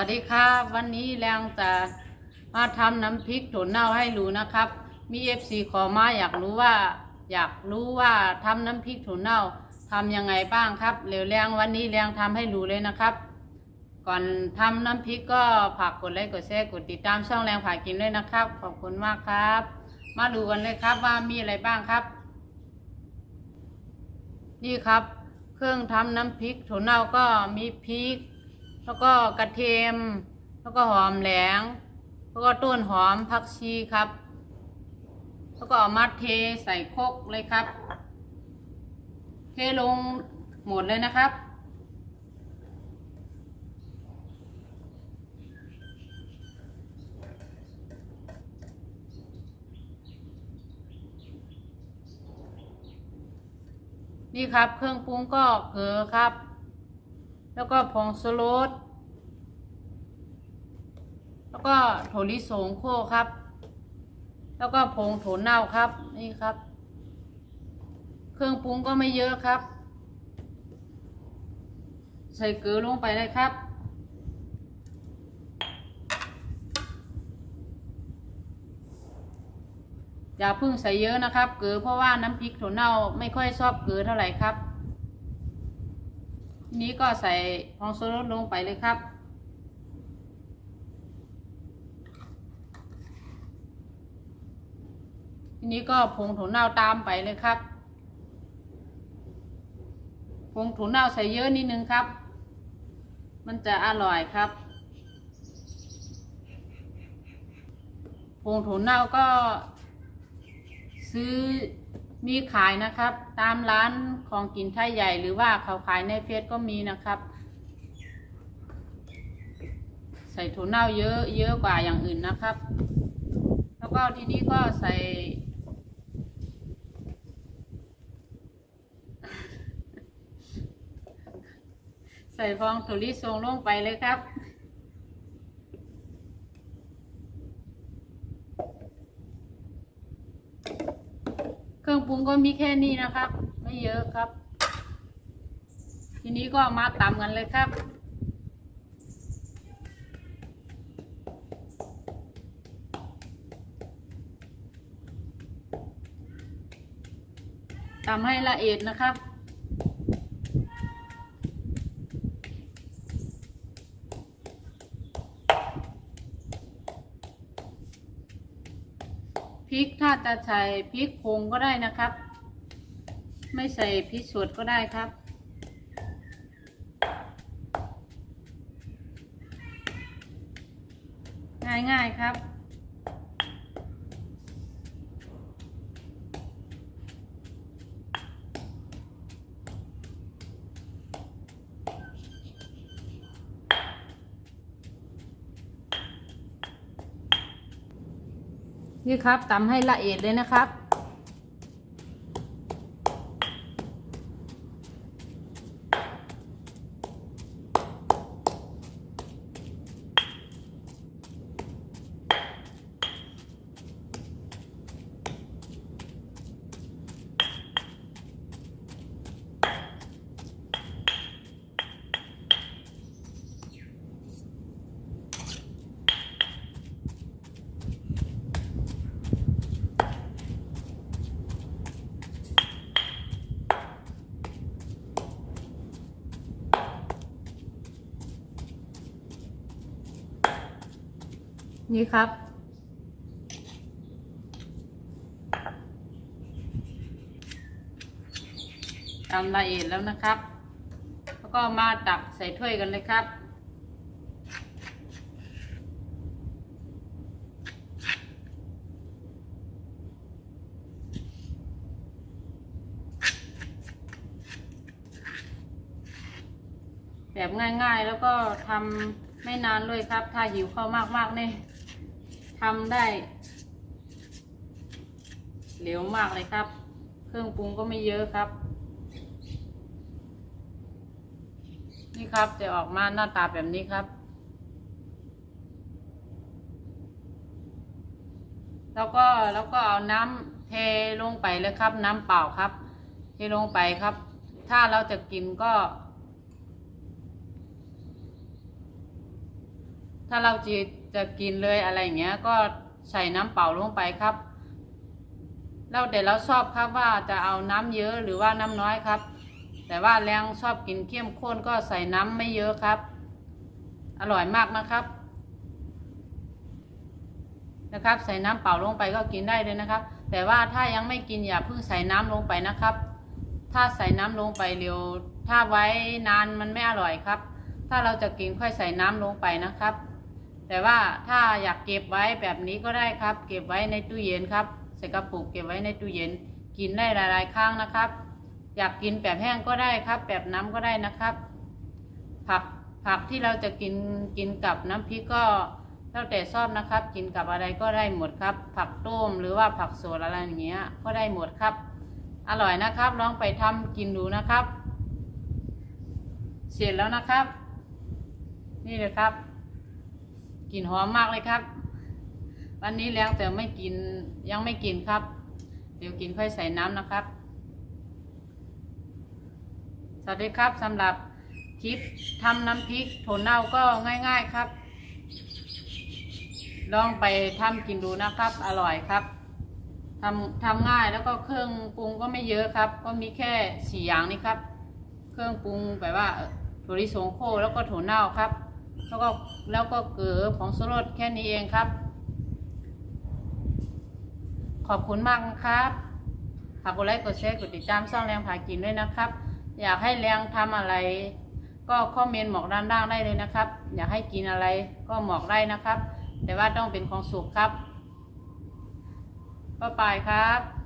วัสดีครับวันนี้แรงจะมาทำน้ำพริกถั่วเน่าให้ดูนะครับ มีเอฟซีขอมาอยากรู้ว่า อยากรู้ว่าทำน้ำพริกถั่วเน่าทำยังไงบ้างครับเร็วแรงวันนี้แรงทำให้ดูเลยนะครับ ก่อนทำน้ำพริกก็ฝากกดไลค์กดแชร์กดติดตามช่องแรงผ่ากินด้วยนะครับ ขอบคุณมากครับ มาดูกันเลยครับว่ามีอะไรบ้างครับ นี่ครับ เครื่องทำน้ำพริกถั่วเน่าก็มีพริก แล้วก็กระเทียม แล้วก็หอมแหลง แล้วก็ต้นหอมผักชีครับ แล้วก็เอามาเทใส่โคกเลยครับ เทลงหมดเลยนะครับนี่ครับ เครื่องปรุงก็เกลือครับ แล้วก็ผงชูรส แล้วก็ถั่วลิสงโคครับ แล้วก็ผงถั่วเน่าครับ นี่ครับ เครื่องปรุงก็ไม่เยอะครับ ใส่เกลือลงไปเลยครับ อย่าเพึ่งใส่เยอะนะครับ เกลือเพราะว่าน้ำพริกถั่วเน่าไม่ค่อยชอบเกลือเท่าไหร่ครับทีนี้ก็ใส่ฟองโซลดลงไปเลยครับ นี้ก็ผงถั่วเน่าตามไปเลยครับ ผงถั่วเน่าใส่เยอะนิดนึงครับ มันจะอร่อยครับ ผงถั่วเน่าก็ซื้อมีขายนะครับ ตามร้านของกินไทยใหญ่หรือว่าเขาขายในเฟซก็มีนะครับ ใส่ถั่วเน่าเยอะเยอะกว่าอย่างอื่นนะครับ แล้วก็ทีนี้ก็ใส่ ใส่ฟองถั่วลิสงลงไปเลยครับ เครื่องปรุงก็มีแค่นี้นะครับ ไม่เยอะครับ ทีนี้ก็มาตำกันเลยครับตำให้ละเอียดนะครับ พริกถ้าจะใส่พริกผงก็ได้นะครับ ไม่ใส่พริกสดก็ได้ครับ ง่ายๆครับ นี่ครับตำให้ละเอียดเลยนะครับ นี่ครับ ตำละเอียดแล้วนะครับ แล้วก็มาตักใส่ถ้วยกันเลยครับแบบง่ายๆ แล้วก็ทำไม่นานเลยครับ ถ้าหิวข้าวมากๆเนี่ย ทำได้เร็วมากเลยครับ เครื่องปรุงก็ไม่เยอะครับ นี่ครับจะออกมาหน้าตาแบบนี้ครับ แล้วก็แล้วก็เอาน้ำเทลงไปเลยครับ น้ำเปล่าครับ เทลงไปครับ ถ้าเราจะกินก็ ถ้าเราจะ จะกินเลยอะไรอย่างเงี้ย ก็ใส่น้ำเปล่าลงไปครับ แล้วแต่เราชอบครับว่าจะเอาน้ำเยอะหรือว่าน้ำน้อยครับ แต่ว่าแรงชอบกินเข้มข้นก็ใส่น้ำไม่เยอะครับ อร่อยมากนะครับ นะครับ ใส่น้ำเปล่าลงไปก็กินได้เลยนะครับ แต่ว่าถ้ายังไม่กินอย่าเพิ่งใส่น้ำลงไปนะครับ ถ้าใส่น้ำลงไปเร็ว ถ้าไว้นานมันไม่อร่อยครับ ถ้าเราจะกินค่อยใส่น้ำลงไปนะครับ แต่ว่าถ้าอยากเก็บไว้แบบนี้ก็ได้ครับ เก็บไว้ในตู้เย็นครับใส่กระปุกเก็บไว้ในตู้เย็น กินได้หลาย ๆ ครั้งนะครับ อยากกินแบบแห้งก็ได้ครับ แบบน้ำก็ได้นะครับ ผักผักที่เราจะกินกินกับน้ำพริกก็แล้วแต่ชอบนะครับ กินกับอะไรก็ได้หมดครับ ผักต้มหรือว่าผักสดอะไรอย่างเงี้ย ก็ได้หมดครับ อร่อยนะครับลองไปทำกินดูนะครับ เสร็จแล้วนะครับ นี่เลยครับ กลิ่นหอมมากเลยครับ วันนี้แล้วแต่ไม่กินยังไม่กินครับ เดี๋ยวกินค่อยใส่น้ำนะครับ สวัสดีครับสำหรับคลิปทำน้ำพริกถั่วเน่าก็ง่าย ๆครับ ลองไปทำกินดูนะครับ อร่อยครับทำทำง่ายแล้วก็เครื่องปรุงก็ไม่เยอะครับ ก็มีแค่สี่อย่างนี้ครับ เครื่องปรุงแบบว่าถั่วลิสงโคแล้วก็ถั่วเน่าครับ แล้วก็แล้วก็เกลือผงชูรสแค่นี้เองครับ ขอบคุณมากนะครับฝากกดไลค์กดแชร์กดติดตามช่องแรงผากินด้วยนะครับ อยากให้แรงทำอะไร ก็คอมเมนต์บอกด้านล่างได้เลยนะครับ อยากให้กินอะไรก็บอกได้นะครับ แต่ว่าต้องเป็นของสุกครับบ๊ายบายครับ